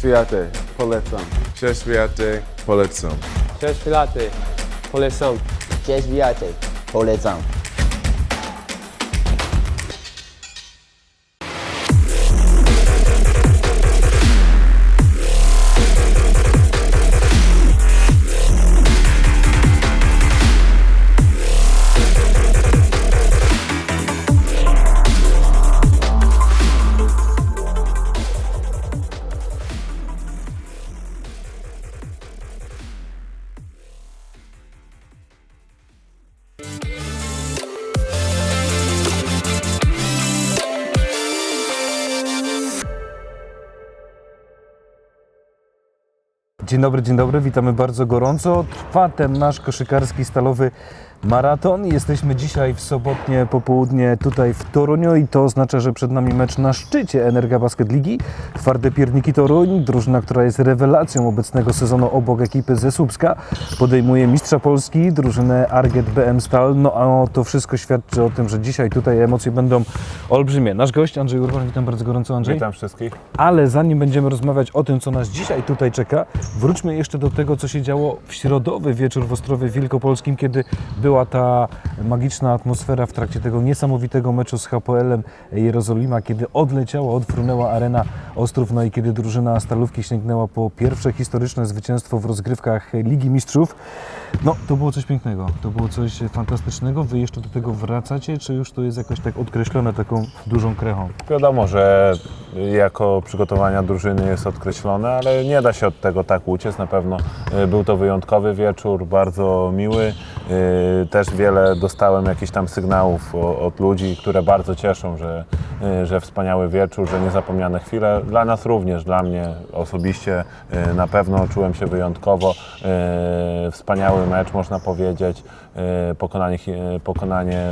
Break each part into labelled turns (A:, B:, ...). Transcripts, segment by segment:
A: Przeświaty, polecam.
B: Przeświaty, polecam.
C: Cześć Pilaty, polecam.
D: Cześć Wiatek, polecam.
E: Dzień dobry, dzień dobry, witamy bardzo gorąco. Trwa ten nasz koszykarski stalowy maraton. Jesteśmy dzisiaj w sobotnie popołudnie tutaj w Toruniu i to oznacza, że przed nami mecz na szczycie Energa Basket Ligi. Twarde Pierniki Toruń, drużyna, która jest rewelacją obecnego sezonu obok ekipy ze Słupska, podejmuje mistrza Polski, drużynę Arget BM Stal. No a to wszystko świadczy o tym, że dzisiaj tutaj emocje będą olbrzymie. Nasz gość Andrzej Urban, witam bardzo gorąco Andrzej.
B: Witam wszystkich.
E: Ale zanim będziemy rozmawiać o tym, co nas dzisiaj tutaj czeka, wróćmy jeszcze do tego, co się działo w środowy wieczór w Ostrowie Wielkopolskim, kiedy była ta magiczna atmosfera w trakcie tego niesamowitego meczu z HPL-em Jerozolima, kiedy odleciała, odfrunęła arena Ostrów, no i kiedy drużyna Stalówki sięgnęła po pierwsze historyczne zwycięstwo w rozgrywkach Ligi Mistrzów. No, to było coś pięknego, to było coś fantastycznego. Wy jeszcze do tego wracacie, czy już to jest jakoś tak odkreślone taką dużą krechą?
B: Wiadomo, że jako przygotowania drużyny jest odkreślone, ale nie da się od tego tak uciec. Na pewno y, był to wyjątkowy wieczór, bardzo miły. Y, Też wiele dostałem jakichś tam sygnałów od ludzi, które bardzo cieszą, że, y, że wspaniały wieczór, że niezapomniane chwile. Dla nas również, dla mnie osobiście y, na pewno czułem się wyjątkowo. Wspaniały mecz, można powiedzieć. Pokonanie, pokonanie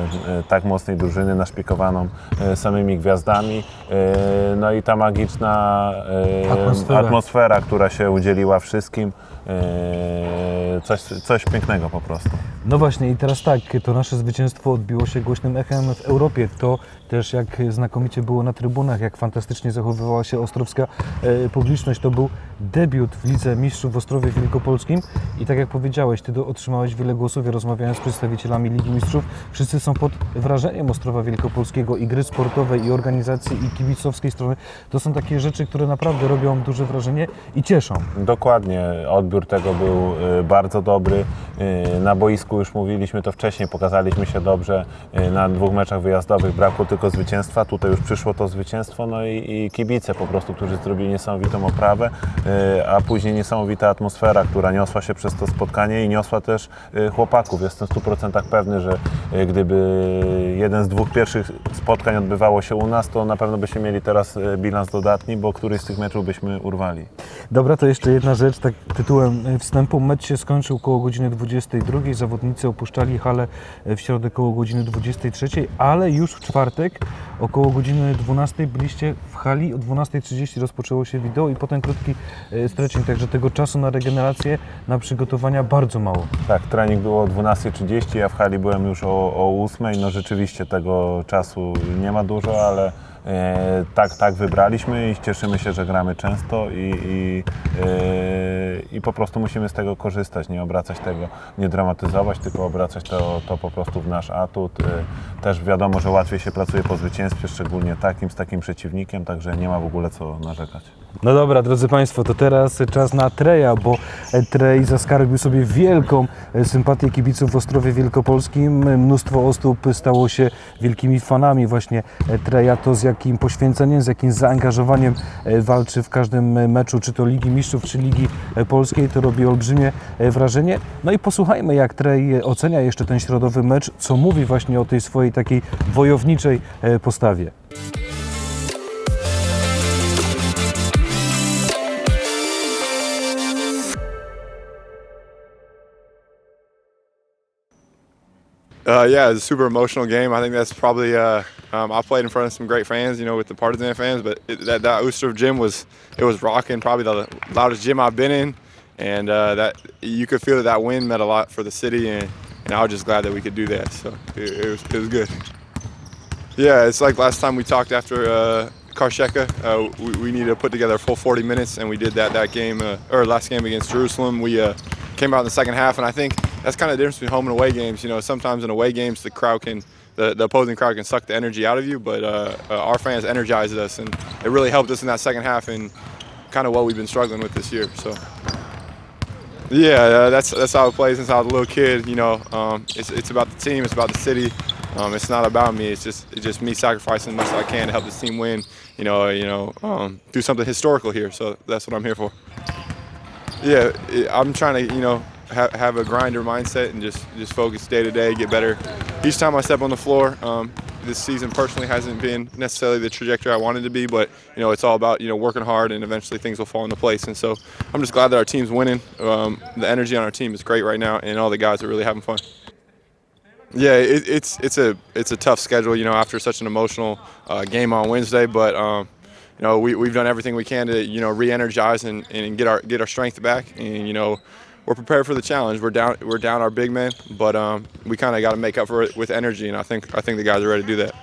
B: tak mocnej drużyny naszpikowaną samymi gwiazdami. No i ta magiczna
E: Atmosfera.
B: atmosfera, która się udzieliła wszystkim. Coś, coś pięknego po prostu.
E: No właśnie i teraz tak, to nasze zwycięstwo odbiło się głośnym echem w Europie. To też jak znakomicie było na trybunach, jak fantastycznie zachowywała się ostrowska e, publiczność. To był debiut w Lidze Mistrzów w Ostrowie Wielkopolskim i tak jak powiedziałeś, Ty otrzymałeś wiele głosów, ja rozmawiałem z przedstawicielami Ligi Mistrzów. Wszyscy są pod wrażeniem Ostrowa Wielkopolskiego i gry sportowej, i organizacji, i kibicowskiej strony. To są takie rzeczy, które naprawdę robią duże wrażenie i cieszą.
B: Dokładnie, odbiór tego był y, bardzo dobry. Y, Na boisku już mówiliśmy to wcześniej, pokazaliśmy się dobrze. Y, Na dwóch meczach wyjazdowych brakło tylko zwycięstwa, tutaj już przyszło to zwycięstwo, no i, i kibice po prostu, którzy zrobili niesamowitą oprawę, y, a później niesamowita atmosfera, która niosła się przez to spotkanie i niosła też chłopaków. Jestem w 100% pewny, że gdyby jeden z dwóch pierwszych spotkań odbywało się u nas, to na pewno byśmy mieli teraz bilans dodatni, bo któryś z tych meczów byśmy urwali.
E: Dobra, to jeszcze jedna rzecz, tak tytułem wstępu. Mecz się skończył koło godziny 22. Zawodnicy opuszczali halę w środę koło godziny 23, ale już w czwartek około godziny 12 byliście w hali. O 12.30 rozpoczęło się wideo i potem krótki e, stretching, także tego czasu na regenerację, na przygotowania bardzo mało.
B: Tak, trening było o 12.30, ja w hali byłem już o, o 8.00. No rzeczywiście tego czasu nie ma dużo, ale tak, tak wybraliśmy i cieszymy się, że gramy często i, i, e, i po prostu musimy z tego korzystać, nie obracać tego, nie dramatyzować, tylko obracać to, to po prostu w nasz atut. E, też wiadomo, że łatwiej się pracuje po zwycięstwie, szczególnie takim, z takim przeciwnikiem, także nie ma w ogóle co narzekać.
E: No dobra, drodzy Państwo, to teraz czas na Treja, bo Trej zaskarbił sobie wielką e, sympatię kibiców w Ostrowie Wielkopolskim. Mnóstwo osób stało się wielkimi fanami właśnie Treja. To z jakim poświęceniem, z jakim zaangażowaniem e, walczy w każdym meczu, czy to Ligi Mistrzów, czy Ligi e, Polskiej. To robi olbrzymie wrażenie. No i posłuchajmy, jak Trej ocenia jeszcze ten środowy mecz, co mówi właśnie o tej swojej takiej wojowniczej postawie.
F: Uh, yeah, it's a super emotional game. I think that's probably. Uh, um, I played in front of some great fans, you know, with the Partizan fans, but it, that that Oosterov gym was it was rocking. Probably the loudest gym I've been in, and uh, that you could feel that that win meant a lot for the city, and, and I was just glad that we could do that. So it, it was it was good. Yeah, it's like last time we talked after uh, Karsheka. Uh, we, we needed to put together a full 40 minutes, and we did that that game uh, or last game against Jerusalem. We uh, came out in the second half, and I think that's kind of the difference between home and away games. You know, sometimes in away games the crowd can the, the opposing crowd can suck the energy out of you, but uh, uh, our fans energized us, and it really helped us in that second half and kind of what we've been struggling with this year. So. Yeah, uh, that's that's how it plays since I was a little kid. You know, um, it's it's about the team, it's about the city. Um, it's not about me. It's just it's just me sacrificing as much as I can to help this team win. You know, you know, um, do something historical here. So that's what I'm here for. Yeah, I'm trying to you know ha- have a grinder mindset and just just focus day to day, get better. Each time I step on the floor, um, this season personally hasn't been necessarily the trajectory I wanted to be, but you know it's all about you know working hard and eventually things will fall into place. And so I'm just glad that our team's winning. Um, the energy on our team is great right now, and all the guys are really having fun. Yeah, it, it's it's a it's a tough schedule, you know, after such an emotional uh, game on Wednesday. But um, you know, we we've done everything we can to you know re-energize and, and get our get our strength back. And you know, we're prepared for the challenge. We're down we're down our big men, but um, we kind of got to make up for it with energy. And I think I think the guys are ready to do that.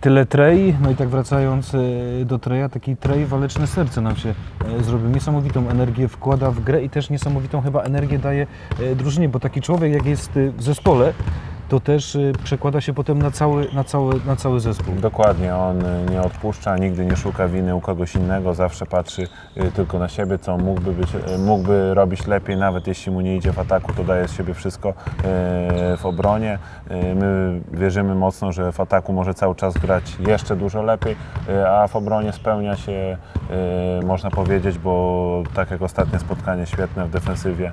E: Tyle Trej, no i tak wracając e, do Treja, taki Trej waleczne serce nam się e, zrobił. Niesamowitą energię wkłada w grę i też niesamowitą chyba energię daje e, drużynie, bo taki człowiek jak jest w zespole, to też e, przekłada się potem na cały, na cały, na cały zespół.
B: Dokładnie, on y, nie odpuszcza, nigdy nie szuka winy u kogoś innego, zawsze patrzy y, tylko na siebie, co mógłby, być, y, mógłby robić lepiej, nawet jeśli mu nie idzie w ataku, to daje z siebie wszystko y, w obronie. Y, My wierzymy mocno, że w ataku może cały czas grać jeszcze dużo lepiej, y, a w obronie spełnia się, y, można powiedzieć, bo tak jak ostatnie spotkanie świetne w defensywie,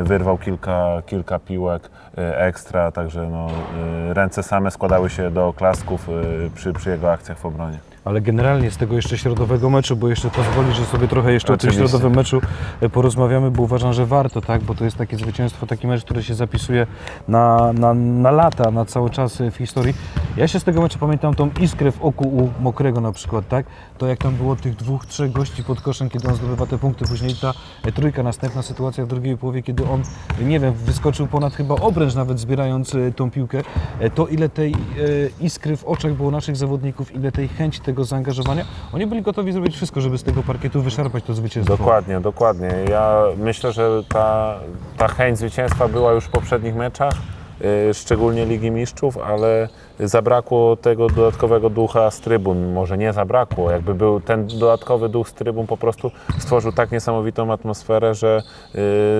B: y, wyrwał kilka, kilka piłek y, ekstra, także no, y, ręce same składały się do klasków y, przy, przy jego akcjach w obronie.
E: Ale generalnie z tego jeszcze środowego meczu, bo jeszcze pozwolisz, że sobie trochę jeszcze o
B: Oczywiście.
E: tym środowym meczu e, porozmawiamy, bo uważam, że warto, tak? Bo to jest takie zwycięstwo, taki mecz, który się zapisuje na, na, na lata, na cały czas e, w historii. Ja się z tego meczu pamiętam tą iskrę w oku u Mokrego na przykład, tak? To jak tam było tych dwóch, trzech gości pod koszem, kiedy on zdobywa te punkty, później ta e, trójka, następna sytuacja w drugiej połowie, kiedy on, nie wiem, wyskoczył ponad chyba obręcz nawet zbierając tą piłkę, to ile tej iskry w oczach było naszych zawodników, ile tej chęci, tego zaangażowania, oni byli gotowi zrobić wszystko, żeby z tego parkietu wyszarpać to zwycięstwo.
B: Dokładnie, dokładnie. Ja myślę, że ta, ta chęć zwycięstwa była już w poprzednich meczach, y, szczególnie Ligi Mistrzów, ale zabrakło tego dodatkowego ducha z trybun. Może nie zabrakło, jakby był ten dodatkowy duch z trybun po prostu stworzył tak niesamowitą atmosferę, że,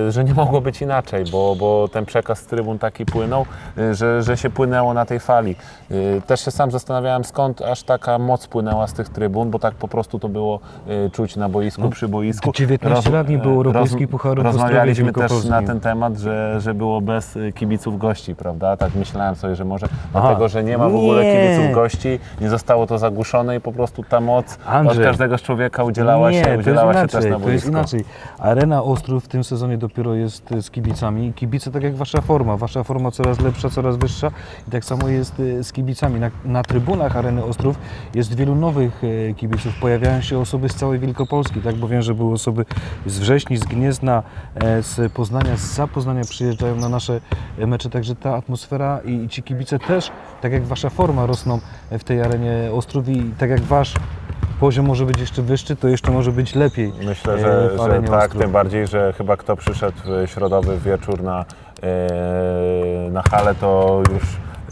B: y, że nie mogło być inaczej, bo, bo ten przekaz z trybun taki płynął, y, że, że się płynęło na tej fali. Y, Też się sam zastanawiałem, skąd aż taka moc płynęła z tych trybun, bo tak po prostu to było y, czuć na boisku, przy boisku.
E: 19 lat nie było europejskich pucharów w Ostrowie
B: Rozmawialiśmy też na ten temat, że, że było bez kibiców gości, prawda? Tak myślałem sobie, że może
E: Aha.
B: dlatego, że nie ma w ogóle
E: Nie.
B: kibiców gości, nie zostało to zagłuszone i po prostu ta moc
E: Andrzej.
B: od każdego człowieka udzielała
E: nie,
B: się, udzielała
E: to
B: się też
E: inaczej,
B: na
E: To jest
B: boisku.
E: inaczej. Arena Ostrów w tym sezonie dopiero jest e, z kibicami. Kibice tak jak wasza forma. Wasza forma coraz lepsza, coraz wyższa i tak samo jest e, z kibicami. Na, na trybunach Areny Ostrów jest wielu nowych e, kibiców. Pojawiają się osoby z całej Wielkopolski, tak? Bo wiem, że były osoby z Wrześni, z Gniezna, z Poznania, z Zapoznania przyjeżdżają na nasze mecze, także ta atmosfera i, i ci kibice też, tak jak wasza forma rosną w tej Arenie Ostrów i tak jak wasz poziom może być jeszcze wyższy, to jeszcze może być lepiej.
B: Myślę,
E: e,
B: że,
E: w
B: że tak,
E: Ostrów.
B: tym bardziej, że chyba kto przyszedł w środowy wieczór na, e, na halę, to już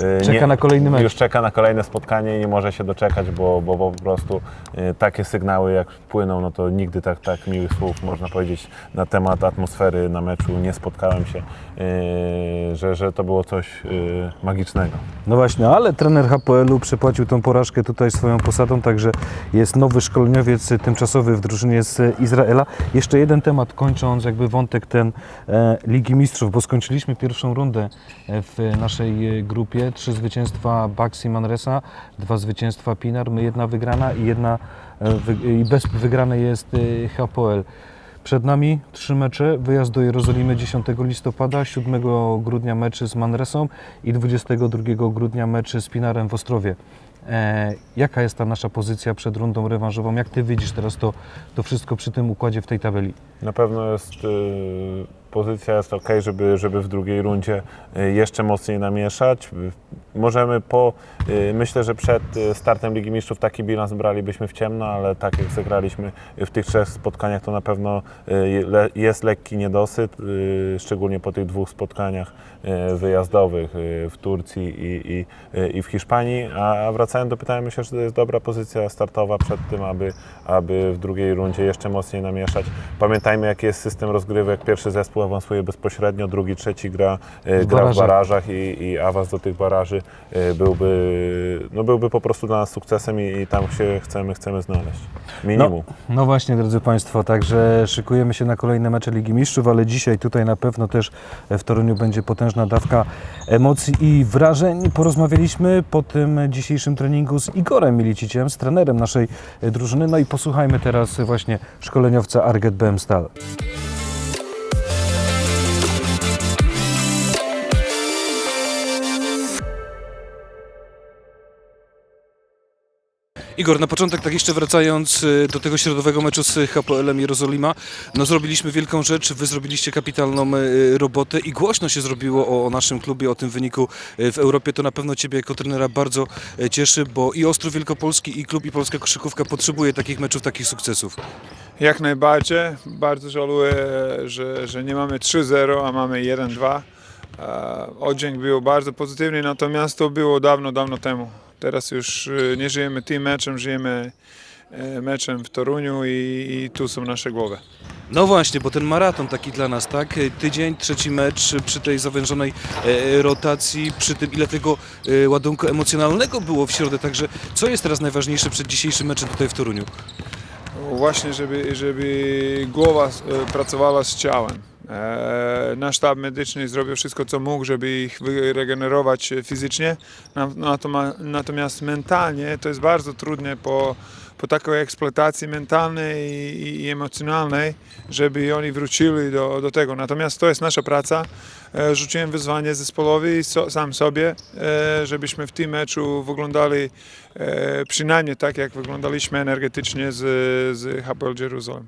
B: e,
E: Czeka na kolejny mecz.
B: Już czeka na kolejne spotkanie i nie może się doczekać, bo, bo po prostu e, takie sygnały jak płyną, no to nigdy tak, tak miłych słów można powiedzieć na temat atmosfery na meczu nie spotkałem się, e, że, że to było coś magicznego.
E: No właśnie, ale trener HPL-u przepłacił tą porażkę tutaj swoją posadą, także jest nowy szkoleniowiec tymczasowy w drużynie z Izraela. Jeszcze jeden temat, kończąc jakby wątek ten Ligi Mistrzów, bo skończyliśmy pierwszą rundę w naszej grupie. Trzy zwycięstwa Baxi Manresa, dwa zwycięstwa Pinar, my jedna wygrana i jedna e, i bez wygranej jest e, HPL. Przed nami trzy mecze. Wyjazd do Jerozolimy 10 listopada, 7 grudnia meczy z Manresą i 22 grudnia meczy z Pinarem w Ostrowie. E, jaka jest ta nasza pozycja przed rundą rewanżową? Jak Ty widzisz teraz to, to wszystko przy tym układzie w tej tabeli?
B: Na pewno jest y, pozycja jest ok, żeby, żeby w drugiej rundzie y, jeszcze mocniej namieszać. Możemy po, y, myślę, że przed startem Ligi Mistrzów taki bilans bralibyśmy w ciemno, ale tak jak zagraliśmy w tych trzech spotkaniach, to na pewno jest lekki niedosyt, szczególnie po tych dwóch spotkaniach wyjazdowych y, w Turcji i, i, y, i w Hiszpanii. A wracając do pytania, myślę, że to jest dobra pozycja startowa przed tym, aby, aby w drugiej rundzie jeszcze mocniej namieszać. Pamiętajmy, jaki jest system rozgrywek. Pierwszy zespół awansuje bezpośrednio, drugi, trzeci gra, e, gra w
E: barażach.
B: i, i awans do tych baraży e, byłby, no byłby po prostu dla nas sukcesem i, i tam się chcemy, chcemy znaleźć. Minimum.
E: No właśnie, drodzy Państwo, także szykujemy się na kolejne mecze Ligi Mistrzów, ale dzisiaj tutaj na pewno też w Toruniu będzie potężna dawka emocji i wrażeń. Porozmawialiśmy po tym dzisiejszym treningu z Igorem Miliciciem, z trenerem naszej drużyny. No i posłuchajmy teraz właśnie szkoleniowca Arget BM
G: Igor, na początek tak jeszcze wracając y, do tego środowego meczu z HPL-em Jerozolima, no zrobiliśmy wielką rzecz, wy zrobiliście kapitalną y, robotę i głośno się zrobiło o, naszym klubie, o tym wyniku y, w Europie. To na pewno Ciebie jako trenera bardzo cieszy, bo i Ostrów Wielkopolski i klub i Polska Koszykówka potrzebuje takich meczów, takich sukcesów.
H: Jak najbardziej. Bardzo żałuję, że, że nie mamy 3-0, a mamy 1-2. E, Oddźwięk był bardzo pozytywny, natomiast to było dawno, dawno temu. Teraz już e, nie żyjemy tym meczem, żyjemy e, meczem w Toruniu i, i tu są nasze głowy.
G: No właśnie, bo ten maraton taki dla nas, tak? Tydzień, trzeci mecz przy tej zawężonej e, rotacji, przy tym ile tego e, ładunku emocjonalnego było w środę. Także co jest teraz najważniejsze przed dzisiejszym meczem tutaj w Toruniu?
H: Właśnie, żeby, żeby głowa e, pracowała z ciałem. E, Nasz sztab medyczny zrobił wszystko, co mógł, żeby ich wyregenerować fizycznie, natomiast mentalnie to jest bardzo trudne po, po takiej eksploatacji mentalnej i, emocjonalnej, żeby oni wrócili do, do tego. Natomiast to jest nasza praca. E, Rzuciłem wyzwanie zespołowi i so, sam sobie, e, żebyśmy w tym meczu wyglądali przynajmniej tak, jak wyglądaliśmy energetycznie z, z Jeruzalem.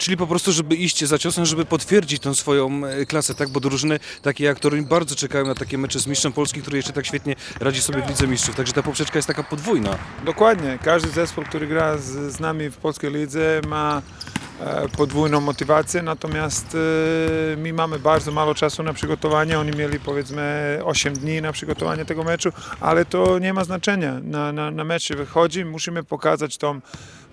G: Czyli po prostu, żeby iść za ciosem, żeby potwierdzić tą swoją e, klasę, tak? Bo drużyny takie jak Toruń bardzo czekają na takie mecze z mistrzem Polski, który jeszcze tak świetnie radzi sobie w Lidze Mistrzów. Także ta poprzeczka jest taka podwójna.
H: Dokładnie. Każdy zespół, który gra z, z nami w polskiej lidze ma podwójną motywację, natomiast e, my mamy bardzo mało czasu na przygotowanie. Oni mieli powiedzmy 8 dni na przygotowanie tego meczu, ale to nie ma znaczenia. Na, na, na wychodzi, musimy pokazać tą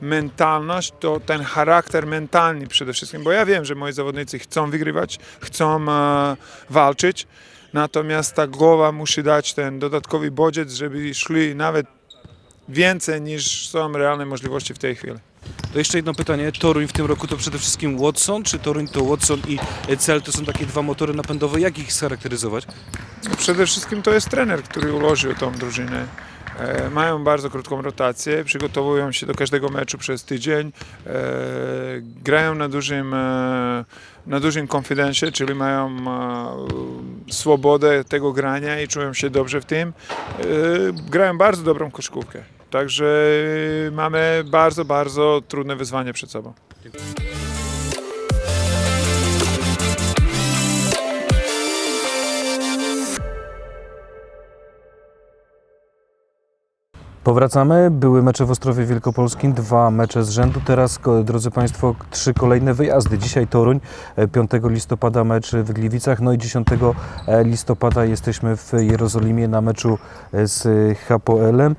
H: mentalność, to ten charakter mentalny przede wszystkim, bo ja wiem, że moi zawodnicy chcą wygrywać, chcą e, walczyć, natomiast ta głowa musi dać ten dodatkowy bodziec, żeby szli nawet więcej niż są realne możliwości w tej chwili.
G: To jeszcze jedno pytanie. Toruń w tym roku to przede wszystkim Watson, czy Toruń to Watson i Cel to są takie dwa motory napędowe? Jak ich scharakteryzować?
H: Przede wszystkim to jest trener, który ułożył tą drużynę. E, Mają bardzo krótką rotację, przygotowują się do każdego meczu przez tydzień, e, grają na dużym, e, na dużym konfidencie, czyli mają swobodę tego grania i czują się dobrze w tym. Grają bardzo dobrą koszykówkę, także mamy bardzo, bardzo trudne wyzwanie przed sobą.
E: Powracamy. Były mecze w Ostrowie Wielkopolskim, dwa mecze z rzędu. Teraz, drodzy Państwo, trzy kolejne wyjazdy. Dzisiaj Toruń, e, 5 listopada mecz w Gliwicach, no i 10 listopada jesteśmy w Jerozolimie na meczu e, z HPL-em.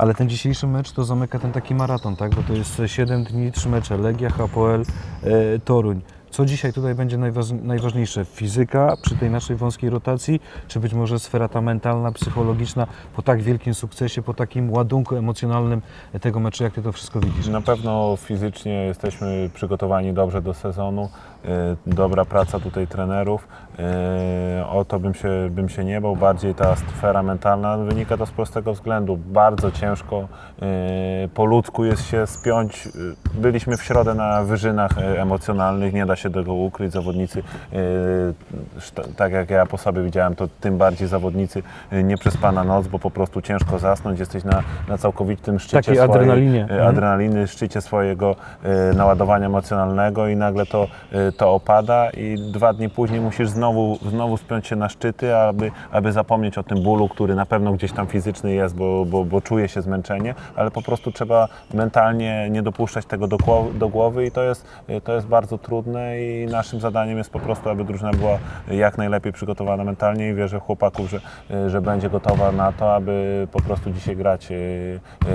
E: Ale ten dzisiejszy mecz to zamyka ten taki maraton, tak? Bo to jest 7 dni, 3 mecze. Legia, HPL, e, Toruń. Co dzisiaj tutaj będzie najważ- najważniejsze? Fizyka przy tej naszej wąskiej rotacji, czy być może sfera ta mentalna, psychologiczna po tak wielkim sukcesie, po takim ładunku emocjonalnym tego meczu, jak Ty to wszystko widzisz?
B: Na pewno fizycznie jesteśmy przygotowani dobrze do sezonu. E, Dobra praca tutaj trenerów. E, o to bym się, bym się nie bał, bardziej ta sfera mentalna wynika to z prostego względu. Bardzo ciężko yy, po ludzku jest się spiąć. Byliśmy w środę na wyżynach emocjonalnych, nie da się tego ukryć. Zawodnicy, tak jak ja po sobie widziałem, to tym bardziej zawodnicy nie przespana noc, bo po prostu ciężko zasnąć. Jesteś na, na całkowitym szczycie
E: Takiej
B: swojej,
E: adrenalinie. Mhm.
B: adrenaliny, szczycie swojego e, naładowania emocjonalnego i nagle to, e, to opada i dwa dni później musisz znowu, znowu spiąć się na szczyty, aby, aby zapomnieć o tym bólu, który na pewno gdzieś tam fizyczny jest, bo, bo, bo czuje się zmęczenie, ale po prostu trzeba mentalnie nie dopuszczać tego do, do głowy i to jest, to jest bardzo trudne i naszym zadaniem jest po prostu, aby drużyna była jak najlepiej przygotowana mentalnie i wierzę w chłopaków, że, że będzie gotowa na to, aby po prostu dzisiaj grać e,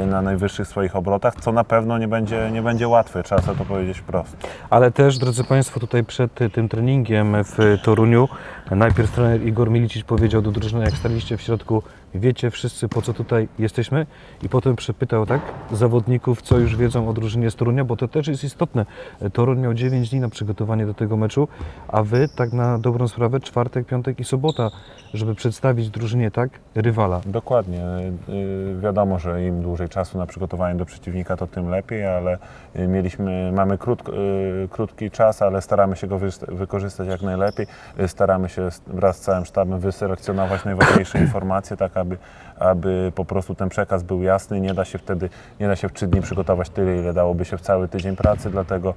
B: e, na najwyższych swoich obrotach, co na pewno nie będzie, nie będzie łatwe, trzeba sobie to powiedzieć wprost.
E: Ale też, drodzy Państwo, tutaj przed y, tym treningiem w Toruniu najpierw trener Igor Milicic powiedział do drużyny, jak staliście w środku, wiecie wszyscy po co tutaj jesteśmy i potem przepytał tak zawodników, co już wiedzą o drużynie z Torunia, bo to też jest istotne. Toruń miał 9 dni na przygotowanie do tego meczu, a Wy tak na dobrą sprawę czwartek, piątek i sobota, żeby przedstawić drużynie tak rywala.
B: Dokładnie. Y, Wiadomo, że im dłużej czasu na przygotowanie do przeciwnika, to tym lepiej, ale y, mieliśmy, mamy krótko, y, krótki czas, ale staramy się go wykorzystać jak najlepiej. Staramy się z- wraz z całym sztabem wyselekcjonować najważniejsze informacje, tak aby, aby po prostu ten przekaz był jasny. Nie da się wtedy, nie da się w trzy dni przygotować tyle, ile dałoby się w cały tydzień pracy, dlatego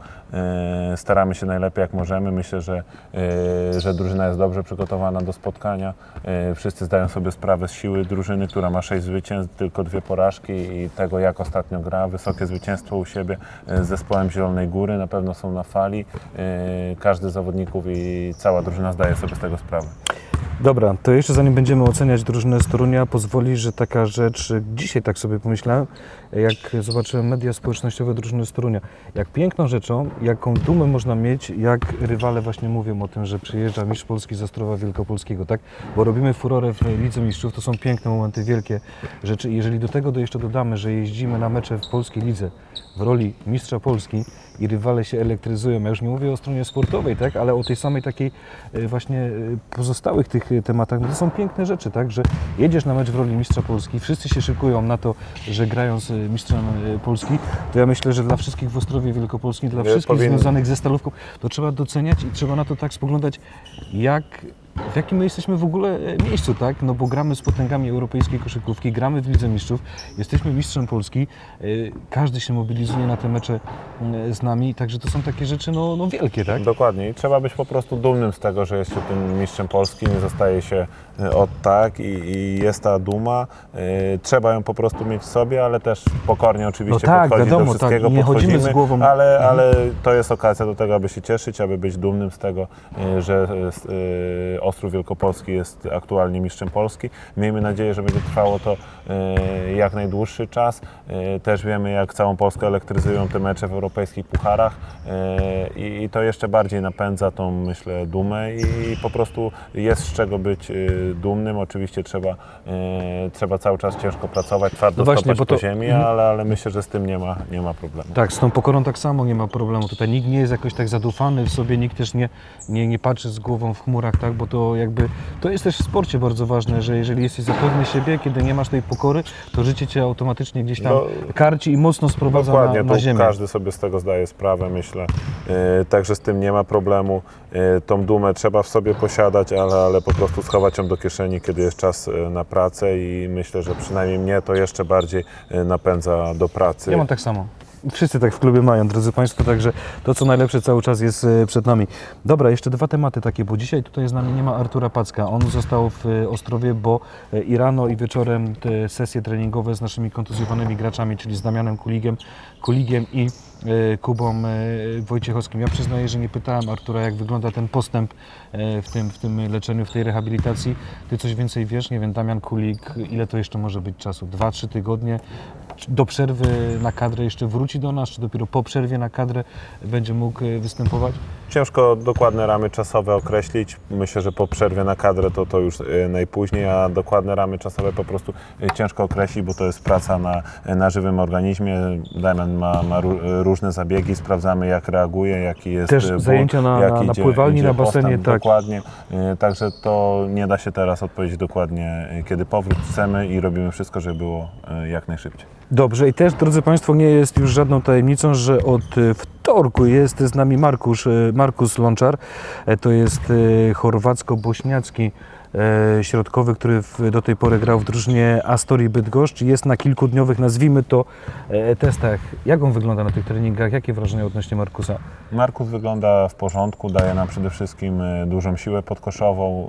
B: y, staramy się najlepiej jak możemy. Myślę, że, y, że drużyna jest dobrze przygotowana do spotkania. Y, Wszyscy zdają sobie sprawę z siły drużyny, która ma sześć zwycięstw, tylko dwie porażki i tego jak ostatnio gra. Wysokie zwycięstwo u siebie z zespołem Zielonej Góry, na pewno są na fali. Każdy z zawodników i cała drużyna zdaje sobie z tego sprawę.
E: Dobra, to jeszcze zanim będziemy oceniać drużynę z Torunia, pozwoli, że taka rzecz, dzisiaj tak sobie pomyślałem, jak zobaczyłem media społecznościowe drużyny z Torunia, jak piękną rzeczą, jaką dumę można mieć, jak rywale właśnie mówią o tym, że przyjeżdża mistrz Polski z Ostrowa Wielkopolskiego, tak? Bo robimy furorę w Lidze Mistrzów, to są piękne momenty, wielkie rzeczy jeżeli do tego jeszcze dodamy, że jeździmy na mecze w Polskiej Lidze w roli mistrza Polski i rywale się elektryzują, ja już nie mówię o stronie sportowej, tak? Ale o tej samej takiej e, właśnie e, pozostałych tych e, tematach, no to są piękne rzeczy, tak? Że jedziesz na mecz w roli mistrza Polski, wszyscy się szykują na to, że grają z e, mistrzem e, Polski, to ja myślę, że dla wszystkich w Ostrowie Wielkopolskim, dla wszystkich
B: powinien-
E: związanych ze stalówką, to trzeba doceniać i trzeba na to tak spoglądać, jak w jakim my jesteśmy w ogóle e, miejscu, tak? No bo gramy z potęgami europejskiej koszykówki, gramy w Lidze Mistrzów, jesteśmy mistrzem Polski, e, każdy się mobilizuje na te mecze e, z nami, także to są takie rzeczy no, no wielkie, tak?
B: Dokładnie i trzeba być po prostu dumnym z tego, że jest się tym mistrzem Polski, nie zostaje się od tak i, i jest ta duma. Trzeba ją po prostu mieć w sobie, ale też pokornie oczywiście
E: No tak,
B: podchodzić
E: wiadomo,
B: do wszystkiego,
E: tak, nie chodzimy
B: podchodzimy,
E: z głową- Mhm.
B: ale, ale to jest okazja do tego, aby się cieszyć, aby być dumnym z tego, że Ostrów Wielkopolski jest aktualnie mistrzem Polski. Miejmy nadzieję, że będzie trwało to y, jak najdłuższy czas. Y, Też wiemy, jak całą Polskę elektryzują te mecze w europejskich pucharach y, i to jeszcze bardziej napędza tą, myślę, dumę i po prostu jest z czego być dumnym. Oczywiście trzeba, trzeba cały czas ciężko pracować, twardo
E: No właśnie,
B: po
E: to-
B: ziemi,
E: mhm.
B: ale, ale myślę, że z tym nie ma, nie ma problemu.
E: Tak, z tą pokorą tak samo nie ma problemu. Tutaj nikt nie jest jakoś tak zadufany w sobie, nikt też nie, nie, nie patrzy z głową w chmurach, tak? Bo to jakby, to jest też w sporcie bardzo ważne, że jeżeli jesteś zapewny siebie, kiedy nie masz tej pokory, to życie cię automatycznie gdzieś tam
B: No,
E: karci i mocno sprowadza
B: Dokładnie,
E: na, na ziemię.
B: każdy sobie z tego zdaje sprawę, myślę. Yy, Także z tym nie ma problemu. Yy, Tą dumę trzeba w sobie posiadać, ale, ale po prostu schować ją do kieszeni, kiedy jest czas yy, na pracę i myślę, że przynajmniej mnie to jeszcze bardziej yy, napędza do pracy.
E: Ja mam tak samo. Wszyscy tak w klubie mają, drodzy Państwo, także to, co najlepsze cały czas jest e, przed nami. Dobra, jeszcze dwa tematy takie, bo dzisiaj tutaj z nami nie ma Artura Packa. On został w e, Ostrowie, bo e, i rano, i wieczorem te sesje treningowe z naszymi kontuzjowanymi graczami, czyli z Damianem Kuligiem, Kuligiem i Kubą Wojciechowskim. Ja przyznaję, że nie pytałem Artura, jak wygląda ten postęp w tym, w tym leczeniu, w tej rehabilitacji. Ty coś więcej wiesz? Nie wiem, Damian Kulik, ile to jeszcze może być czasu? Dwa, trzy tygodnie? Czy Do przerwy na kadrę jeszcze wróci do nas, czy dopiero po przerwie na kadrę będzie mógł e, występować?
B: Ciężko dokładne ramy czasowe określić. Myślę, że po przerwie na kadrę to, to już e, najpóźniej, a dokładne ramy czasowe po prostu e, ciężko określić, bo to jest praca na, na żywym organizmie. Damian ma, ma ró- różne zabiegi, sprawdzamy jak reaguje, jaki jest
E: Też
B: e, ból,
E: zajęcia na-
B: jak
E: na- na
B: idzie-
E: pływalni,
B: idzie
E: na basenie,
B: postęp,
E: tak.
B: Dokładnie. E, Także to nie da się teraz odpowiedzieć dokładnie, e, kiedy powrót chcemy i robimy wszystko, żeby było e, jak najszybciej.
E: Dobrze i też, drodzy Państwo, nie jest już żadną tajemnicą, że od wtorku jest z nami Markusz, e, Markus Lonczar. E, To jest e, chorwacko-bośniacki środkowy, który do tej pory grał w drużynie Astorii Bydgoszcz. Jest na kilkudniowych, nazwijmy to, e, testach. Jak on wygląda na tych treningach? Jakie wrażenia odnośnie Markusa?
B: Markus wygląda w porządku, daje nam przede wszystkim e, dużą siłę podkoszową,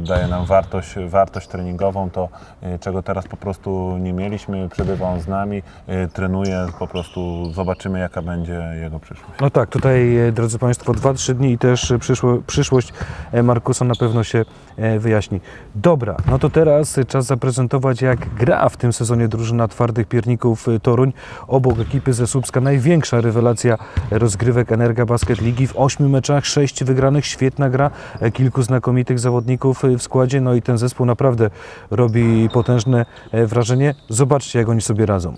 B: e, daje nam wartość, wartość treningową, to e, czego teraz po prostu nie mieliśmy, przebywa on z nami, e, trenuje, po prostu zobaczymy jaka będzie jego przyszłość.
E: No tak, tutaj, e, drodzy Państwo, 2-3 dni i też e, przyszło, przyszłość e, Markusa na pewno się e, wyjaśni. Dobra, no to teraz czas zaprezentować, jak gra w tym sezonie drużyna Twardych Pierników e, Toruń. Obok ekipy ze Słupska największa rewelacja rozgrywek Energa Basket Ligi. W 8 meczach 6 wygranych, świetna gra, e, kilku znakomitych zawodników e, w składzie. No i ten zespół naprawdę robi potężne e, wrażenie. Zobaczcie, jak oni sobie radzą.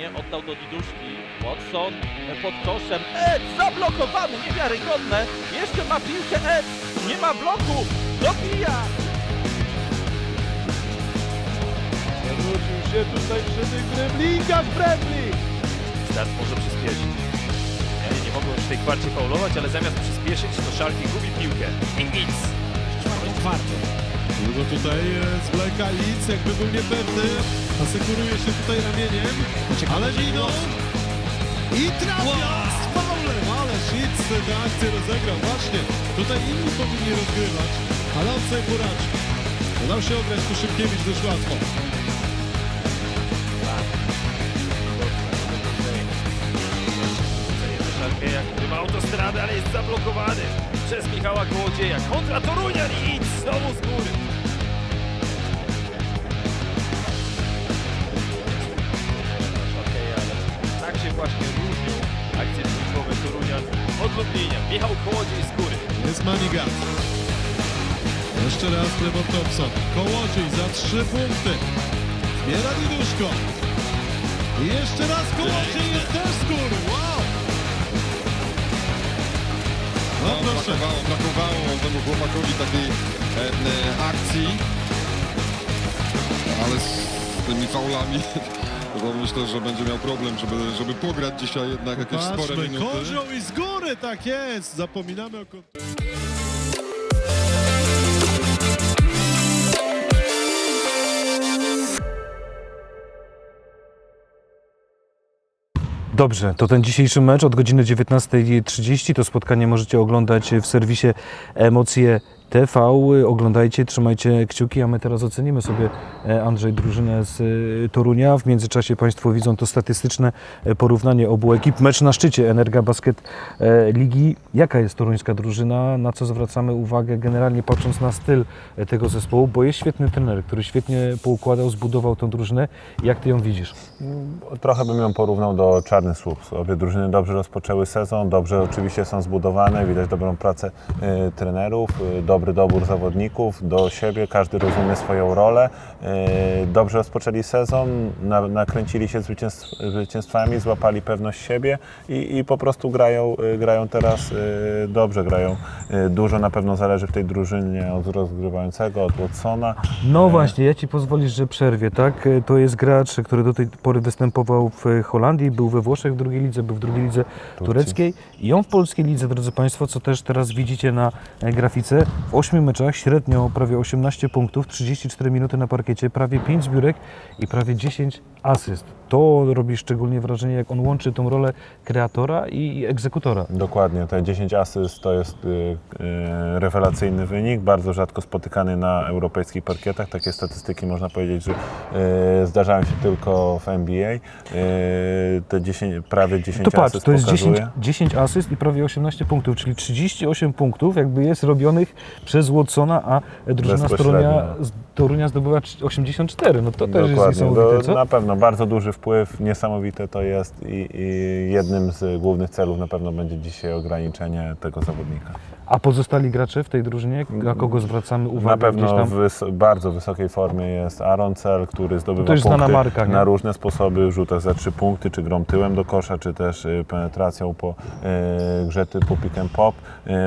I: Nie? Oddał do Diduszki. Watson pod koszem. Ed zablokowany, niewiarygodne. Jeszcze ma piłkę Ed. Nie ma bloku. Dobija. Wrócił się tutaj przy tych driblingach Bradley. Start może przyspieszyć. Ja nie mogą już w tej kwarcie faulować, ale zamiast przyspieszyć, to Szalki gubi piłkę. I nic.
J: Długo tutaj e, zwleka Litz, jakby był niepewny. Asekuruje się tutaj ramieniem. Ale Nino. I trafia z faulem. Ale Litz tę akcję rozegrał. Właśnie. Tutaj inni powinni rozgrywać. Ale on sobie poradzi. Dał się ograć tu Szybkiewicz dość łatwo.
I: Ma autostradę, ale jest zablokowany przez Michała Kołodzieja. Kontra Torunia, nic! Znowu z góry. Tak się właśnie różnią akcje piłkowe Torunia od Lublina. Michał Kołodziej z góry.
J: Jest Manigat. Jeszcze raz Trevor Thompson. Kołodziej za trzy punkty. Zbiera Diduszko. I jeszcze raz Kołodziej jest też z góry. Wow! No proszę.
K: Brakowało, brakowało temu chłopakowi takiej e, e, akcji. Ale z tymi faulami to myślę, że będzie miał problem, żeby, żeby pograć dzisiaj jednak jakieś spore
J: Patrzmy,
K: minuty.
J: kozioł i z góry, tak jest. Zapominamy o...
E: Dobrze, to ten dzisiejszy mecz od godziny 19.30. To spotkanie możecie oglądać w serwisie Emocje TV. Oglądajcie, trzymajcie kciuki, a my teraz ocenimy sobie e, Andrzej drużynę z e, Torunia. W międzyczasie Państwo widzą to statystyczne e, porównanie obu ekip. Mecz na szczycie Energa Basket Ligi. Jaka jest toruńska drużyna? Na co zwracamy uwagę generalnie patrząc na styl tego zespołu? Bo jest świetny trener, który świetnie poukładał, zbudował tą drużynę. Jak Ty ją widzisz?
B: Trochę bym ją porównał do Czarnych Słupsk. Obie drużyny dobrze rozpoczęły sezon, dobrze oczywiście są zbudowane, widać dobrą pracę y, trenerów, y, dobry dobór zawodników do siebie, każdy rozumie swoją rolę. Y, dobrze rozpoczęli sezon, na, nakręcili się zwycięstw, zwycięstwami, złapali pewność siebie i, i po prostu grają, y, grają teraz y, dobrze, grają dużo na pewno zależy w tej drużynie od rozgrywającego, od Watsona.
E: No właśnie, ja Ci pozwolisz, że przerwie, tak? E, To jest gracz, który do tej pory występował w Holandii, był we Włoszech w drugiej lidze, był w drugiej lidze tureckiej i on w polskiej lidze, drodzy Państwo, co też teraz widzicie na e, grafice, w 8 meczach średnio prawie 18 punktów, 34 minuty na parkiecie, prawie 5 zbiórek i prawie 10 asyst. To robi szczególnie wrażenie, jak on łączy tą rolę kreatora i egzekutora.
B: Dokładnie, te 10 asyst to jest y, y, rewelacyjny wynik, bardzo rzadko spotykany na europejskich parkietach. Takie statystyki można powiedzieć, że y, zdarzają się tylko w NBA. Te 10, prawie 10
E: To patrz,
B: asyst
E: to jest
B: pokazuje.
E: 10, 10 asyst i prawie 18 punktów, czyli 38 punktów jakby jest robionych przez Watsona, a drużyna z. Torunia, z Torunia zdobyła 84. No to też jest
B: Dokładnie,
E: niesamowite,
B: to
E: co?
B: na pewno bardzo duży wpływ, niesamowite to jest i, i jednym z głównych celów na pewno będzie dzisiaj ograniczenie tego zawodnika.
E: A pozostali gracze w tej drużynie, na kogo zwracamy uwagę
B: Na pewno w wys- bardzo wysokiej formie jest Aaron Cell, który zdobywa
E: To już znana
B: punkty
E: marka, nie?
B: na różne sposoby, rzutach za trzy punkty, czy grą tyłem do kosza, czy też y, penetracją po y, grze typu pick and pop.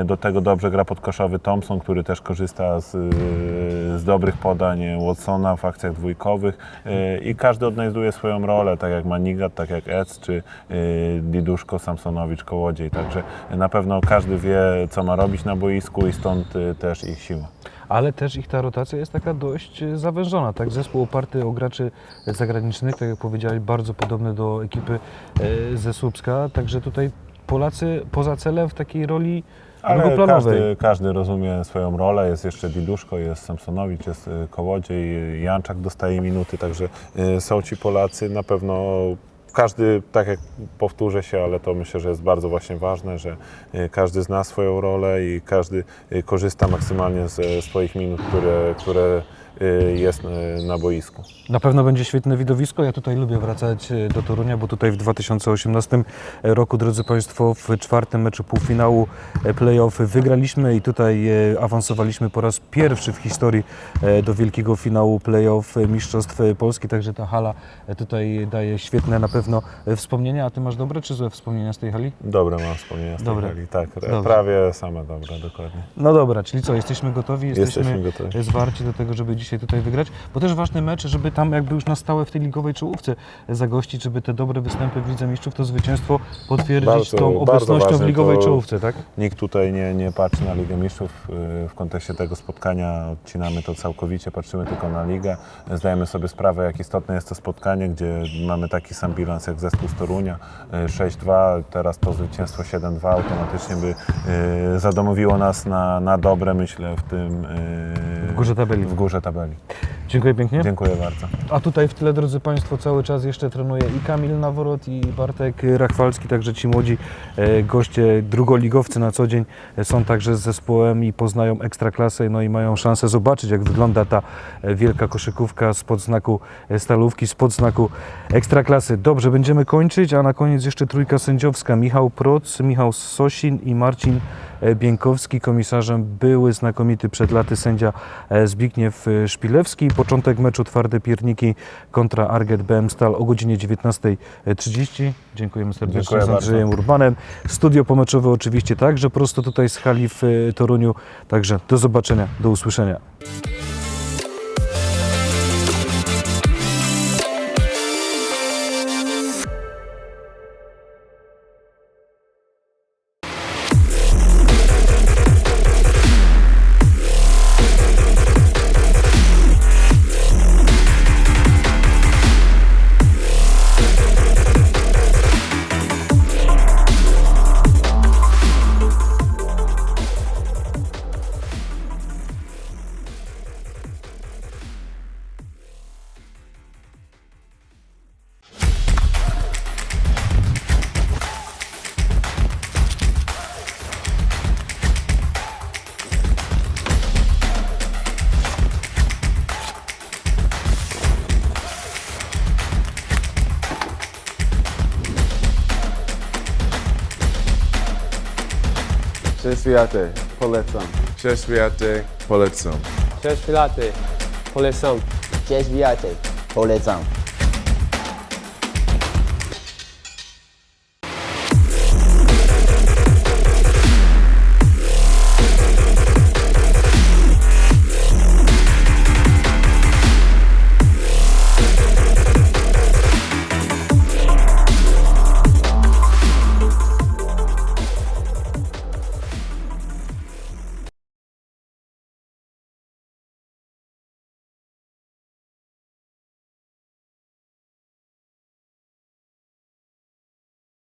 B: Y, do tego dobrze gra podkoszowy Thompson, który też korzysta z, y, z dobrych podań Watsona w akcjach dwójkowych y, i każdy odnajduje swoją rolę, tak jak Manigat, tak jak Ec, czy y, Diduszko, Samsonowicz, Kołodziej. Także na pewno każdy wie, co ma robić na boisku i stąd y, też ich siła.
E: Ale też ich ta rotacja jest taka dość e, zawężona, tak? Zespół oparty o graczy zagranicznych, tak jak powiedziałeś, bardzo podobny do ekipy ze Słupska, także tutaj Polacy poza celem w takiej roli
B: Ale każdy, każdy rozumie swoją rolę. Jest jeszcze Diduszko, jest Samsonowicz, jest y, Kołodziej, Janczak dostaje minuty, także y, są ci Polacy. Na pewno każdy, tak jak powtórzę się, ale to myślę, że jest bardzo właśnie ważne, że y, każdy zna swoją rolę i każdy korzysta maksymalnie ze swoich minut, które, które jest y, na boisku.
E: Na pewno będzie świetne widowisko. Ja tutaj lubię wracać e, do Torunia, bo tutaj w 2018 roku, drodzy Państwo, w czwartym meczu półfinału e, playoff wygraliśmy i tutaj e, awansowaliśmy po raz pierwszy w historii e, do wielkiego finału playoff Mistrzostw Polski. Także ta hala tutaj daje świetne na pewno wspomnienia. A Ty masz dobre czy złe wspomnienia z tej hali?
B: Dobre mam wspomnienia z tej
E: Dobre.
B: hali. Tak, prawie same dobre, dokładnie.
E: No dobra, czyli co, jesteśmy gotowi, jesteśmy,
B: Jesteśmy gotowi.
E: zwarci do tego, żeby dzisiaj tutaj wygrać, bo też ważny mecz, żeby tam jakby już na stałe w tej ligowej czołówce zagościć, żeby te dobre występy w Lidze Mistrzów, to zwycięstwo potwierdzić
B: Bardzo-
E: tą obecnością w ligowej czołówce, tak?
B: Nikt tutaj nie, nie patrzy na Ligę Mistrzów y, w kontekście tego spotkania. Odcinamy to całkowicie, patrzymy tylko na ligę. Zdajemy sobie sprawę, jak istotne jest to spotkanie, gdzie mamy taki sam bilans jak zespół z Torunia. y, 6-2, teraz to zwycięstwo 7-2 automatycznie by y, zadomowiło nas na, na dobre, myślę, w tym... y,
E: W górze tabeli.
B: W górze tabeli. Bye, buddy.
E: Dziękuję pięknie.
B: Dziękuję bardzo.
E: A tutaj w tle, drodzy Państwo, cały czas jeszcze trenuje i Kamil Naworot, i Bartek Rachwalski, także ci młodzi e, goście, drugoligowcy na co dzień e, są także z zespołem i poznają ekstraklasę, no i mają szansę zobaczyć, jak wygląda ta e, wielka koszykówka spod znaku stalówki, spod znaku ekstraklasy. Dobrze, będziemy kończyć, a na koniec jeszcze trójka sędziowska. Michał Proc, Michał Sosin i Marcin Bienkowski. Komisarzem były znakomity przed laty sędzia Zbigniew Szpilewski. Początek meczu Twarde Pierniki kontra Arget BM Stal o godzinie 19.30. Dziękujemy serdecznie
B: Dziękuję
E: z Andrzejem Urbanem. Studio pomeczowe oczywiście także prosto tutaj z hali w e, Toruniu. Także do zobaczenia, do usłyszenia.
A: Athée. Polecam.
K: Suis athée, polecam.
C: Cześć polecam.
D: Cześć. Polecam.